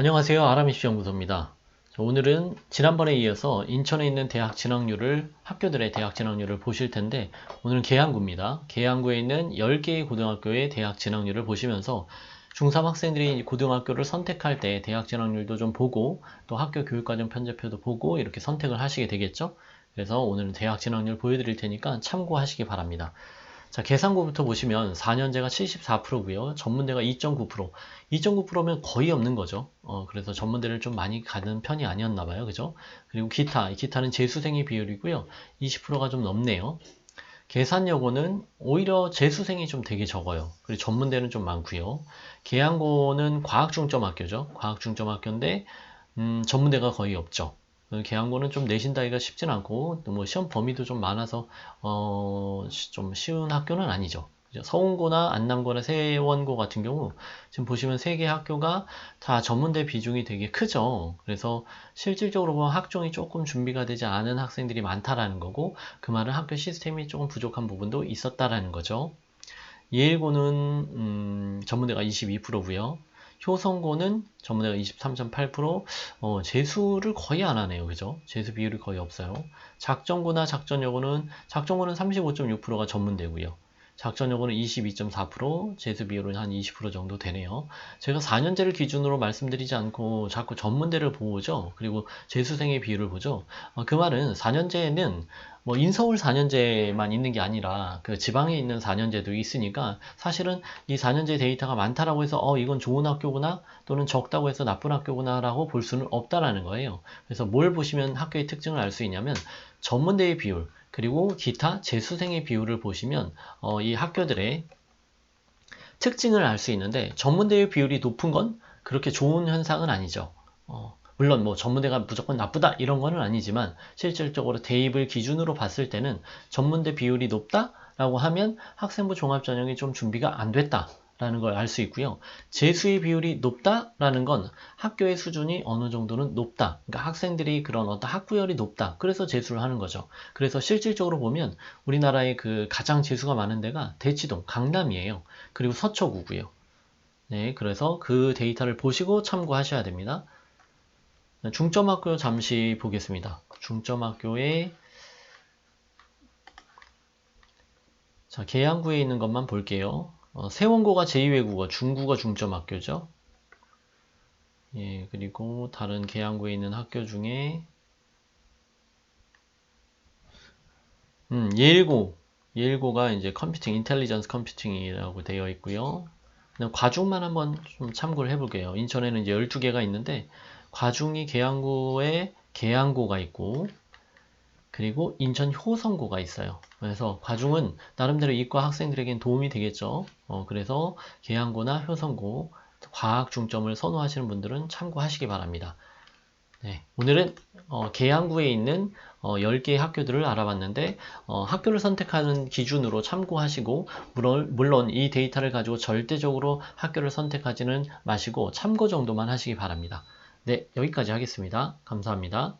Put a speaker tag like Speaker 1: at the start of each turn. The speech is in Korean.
Speaker 1: 안녕하세요. 아람이시 연구소입니다. 자, 오늘은 지난번에 이어서 인천에 있는 대학 진학률을 학교들의 대학 진학률을 보실 텐데 오늘은 계양구입니다. 계양구에 있는 10개의 고등학교의 대학 진학률을 보시면서 중3 학생들이 고등학교를 선택할 때 대학 진학률도 좀 보고 또 학교 교육과정 편제표도 보고 이렇게 선택을 하시게 되겠죠. 그래서 오늘은 대학 진학률 보여드릴 테니까 참고하시기 바랍니다. 자, 계산고부터 보시면 4년제가 74%고요. 전문대가 2.9%. 2.9%면 거의 없는 거죠. 어, 그래서 전문대를 좀 많이 가는 편이 아니었나 봐요. 그죠? 그리고 기타, 이 기타는 재수생의 비율이고요. 20%가 좀 넘네요. 계산여고는 오히려 재수생이 좀 되게 적어요. 그리고 전문대는 좀 많고요. 계양고는 과학중점학교죠. 과학중점학교인데 음, 전문대가 거의 없죠. 계양고는 좀 내신다기가 쉽진 않고 또뭐 시험 범위도 좀 많아서 어, 좀 쉬운 학교는 아니죠. 서운고나 안남고나 세원고 같은 경우 지금 보시면 세 개 학교가 다 전문대 비중이 되게 크죠. 그래서 실질적으로 보면 학종이 조금 준비가 되지 않은 학생들이 많다라는 거고 그 말은 학교 시스템이 조금 부족한 부분도 있었다라는 거죠. 예일고는 음, 전문대가 22%고요. 효성고는 전문대가 23.8%, 어, 재수를 거의 안 하네요. 그죠? 재수 비율이 거의 없어요. 작전고나 작전여고는, 작전고는 35.6%가 전문대고요. 작전여고는 22.4%, 재수 비율은 한 20% 정도 되네요. 제가 4년제를 기준으로 말씀드리지 않고 자꾸 전문대를 보죠. 그리고 재수생의 비율을 보죠. 어, 그 말은 4년제는 뭐 인서울 4년제만 있는 게 아니라 그 지방에 있는 4년제도 있으니까 사실은 이 4년제 데이터가 많다라고 해서 어 이건 좋은 학교구나 또는 적다고 해서 나쁜 학교구나라고 볼 수는 없다라는 거예요. 그래서 뭘 보시면 학교의 특징을 알 수 있냐면 전문대의 비율 그리고 기타 재수생의 비율을 보시면 어, 이 학교들의 특징을 알 수 있는데 전문대의 비율이 높은 건 그렇게 좋은 현상은 아니죠. 어, 물론 뭐 전문대가 무조건 나쁘다 이런 거는 아니지만 실질적으로 대입을 기준으로 봤을 때는 전문대 비율이 높다 라고 하면 학생부 종합전형이 좀 준비가 안 됐다. 라는 걸 알 수 있고요. 재수의 비율이 높다라는 건 학교의 수준이 어느 정도는 높다. 그러니까 학생들이 그런 어떤 학구열이 높다. 그래서 재수를 하는 거죠. 그래서 실질적으로 보면 우리나라의 그 가장 재수가 많은 데가 대치동, 강남이에요. 그리고 서초구고요. 네, 그래서 그 데이터를 보시고 참고하셔야 됩니다. 중점학교 잠시 보겠습니다. 중점학교에 자, 계양구에 있는 것만 볼게요. 어, 세원고가 제2외국어, 중국어 중점 학교죠. 예, 그리고 다른 계양구에 있는 학교 중에 음, 예일고, 예일고가 이제 컴퓨팅, 인텔리전스 컴퓨팅이라고 되어 있고요. 과중만 한번 좀 참고를 해볼게요. 인천에는 이제 12개가 있는데 과중이 계양구에 계양고가 있고 그리고 인천 효성고가 있어요. 그래서 과중은 나름대로 이과 학생들에겐 도움이 되겠죠. 어, 그래서 계양고나 효성고 과학 중점을 선호하시는 분들은 참고하시기 바랍니다. 네, 오늘은 어, 계양구에 있는 어, 10개의 학교들을 알아봤는데 어, 학교를 선택하는 기준으로 참고하시고 물론, 물론 이 데이터를 가지고 절대적으로 학교를 선택하지는 마시고 참고 정도만 하시기 바랍니다. 네, 여기까지 하겠습니다. 감사합니다.